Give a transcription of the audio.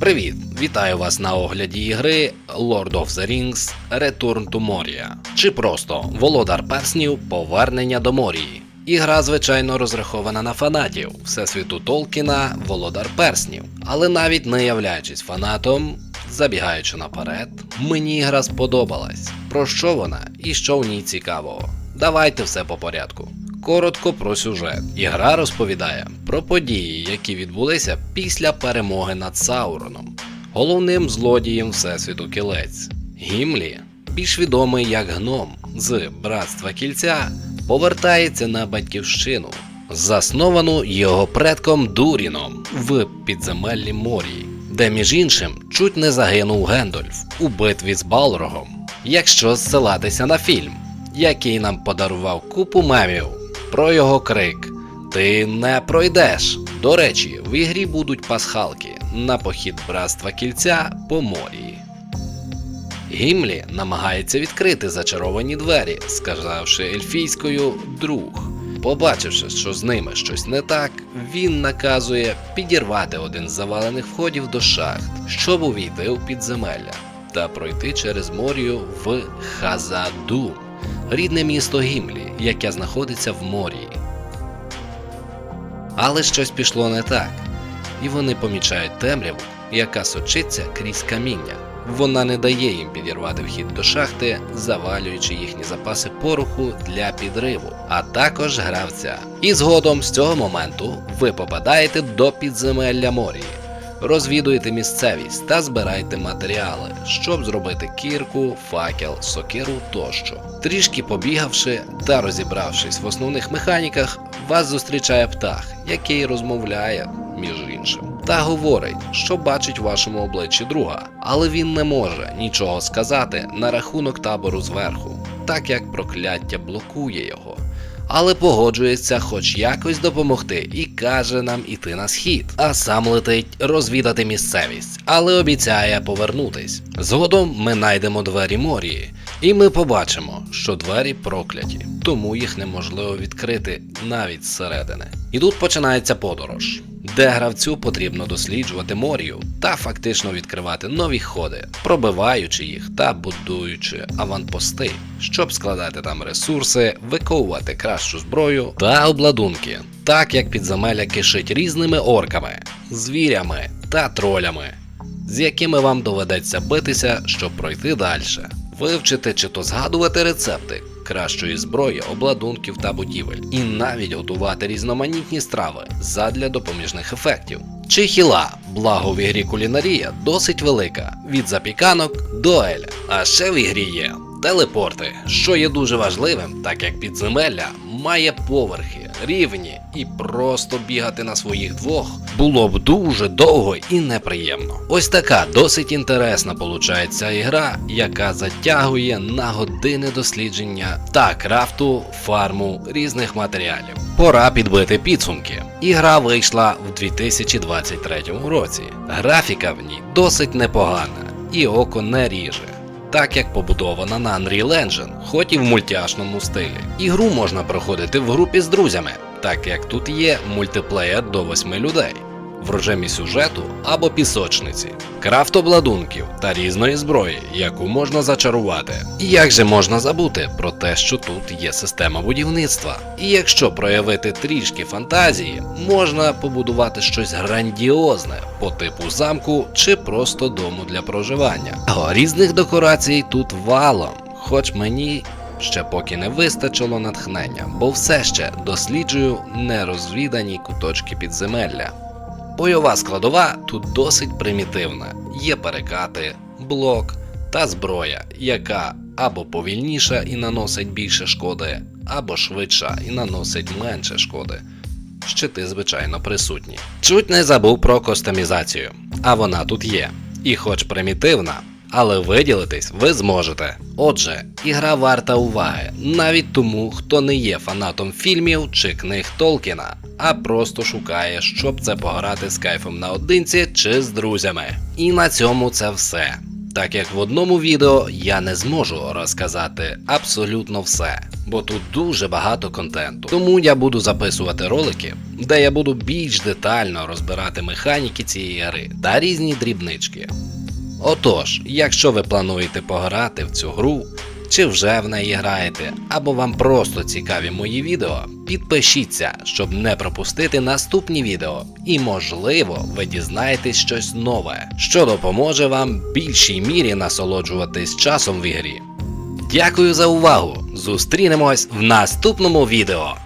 Привіт! Вітаю вас на огляді ігри Lord of the Rings Return to Moria. Чи просто Володар Перснів Повернення до Морії. Ігра, звичайно, розрахована на фанатів Всесвіту Толкіна Володар Перснів. Але навіть не являючись фанатом, забігаючи наперед, мені ігра сподобалась. Про що вона і що в ній цікавого? Давайте все по порядку. Коротко про сюжет. Ігра розповідає про події, які відбулися після перемоги над Сауроном, головним злодієм Всесвіту Кілець. Гімлі, більш відомий як гном з Братства Кільця, повертається на батьківщину, засновану його предком Дуріном в підземеллі Морії, де між іншим чуть не загинув Гендольф у битві з Балрогом. Якщо зсилатися на фільм, який нам подарував купу мемів про його крик Ти не пройдеш. До речі, в ігрі будуть пасхалки на похід братства кільця по морі. Гімлі намагається відкрити зачаровані двері, сказавши ельфійською друг. Побачивши, що з ними щось не так, він наказує підірвати один з завалених входів до шахт, щоб увійти у підземелля та пройти через морію в Хазаду, рідне місто Гімлі, яке знаходиться в морі. Але щось пішло не так, і вони помічають темряву, яка сочиться крізь каміння. Вона не дає їм підірвати вхід до шахти, завалюючи їхні запаси пороху для підриву, а також гравця. І згодом з цього моменту ви попадаєте до підземелля морії. Розвідуєте місцевість та збирайте матеріали, щоб зробити кірку, факел, сокиру тощо. Трішки побігавши та розібравшись в основних механіках, вас зустрічає птах, який розмовляє між іншим, та говорить, що бачить в вашому обличчі друга, але він не може нічого сказати на рахунок табору зверху, так як прокляття блокує його але погоджується хоч якось допомогти і каже нам іти на схід, а сам летить розвідати місцевість, але обіцяє повернутись. Згодом ми знайдемо двері морії, і ми побачимо, що двері прокляті, тому їх неможливо відкрити навіть зсередини. І тут починається подорож. Де гравцю потрібно досліджувати морію та фактично відкривати нові ходи, пробиваючи їх та будуючи аванпости, щоб складати там ресурси, виковувати кращу зброю та обладунки, так як підземелля кишить різними орками, звірями та тролями, з якими вам доведеться битися, щоб пройти далі, вивчити чи то згадувати рецепти. Кращої зброї, обладунків та будівель, і навіть готувати різноманітні страви задля допоміжних ефектів. Чи хіла, благо в ігрі кулінарія досить велика, від запіканок до еля. А ще в ігрі є телепорти, що є дуже важливим, так як підземелля має поверхи, рівні, і просто бігати на своїх двох було б дуже довго і неприємно. Ось така досить інтересна получається ця яка затягує на години дослідження та крафту фарму різних матеріалів. Пора підбити підсумки. Ігра вийшла в 2023 році. Графіка в ній досить непогана, і око не ріже. Так як побудована на Unreal Engine, хоч і в мультяшному стилі. Ігру можна проходити в групі з друзями, так як тут є мультиплеєр до 8 людей, в режимі сюжету або пісочниці, крафт обладунків та різної зброї, яку можна зачарувати. І як же можна забути про те, що тут є система будівництва? І якщо проявити трішки фантазії, можна побудувати щось грандіозне по типу замку чи просто дому для проживання. О, різних декорацій тут валом, хоч мені ще поки не вистачило натхнення, бо все ще досліджую нерозвідані куточки підземелля. Бойова складова тут досить примітивна. Є перекати, блок та зброя, яка або повільніша і наносить більше шкоди, або швидша і наносить менше шкоди. Щити, звичайно, присутні. Чуть не забув про кастомізацію, а вона тут є. І хоч примітивна, але виділитись ви зможете. Отже, ігра варта уваги навіть тому, хто не є фанатом фільмів чи книг Толкіна, а просто шукає, щоб це пограти з кайфом наодинці чи з друзями. І на цьому це все. так як в одному відео я не зможу розказати абсолютно все, бо тут дуже багато контенту. Тому я буду записувати ролики, де я буду більш детально розбирати механіки цієї гри та різні дрібнички. Отож, якщо ви плануєте пограти в цю гру, чи вже в неї граєте, або вам просто цікаві мої відео, підпишіться, щоб не пропустити наступні відео, і можливо ви дізнаєтесь щось нове, що допоможе вам більшій мірі насолоджуватись часом в ігрі. Дякую за увагу! Зустрінемось в наступному відео!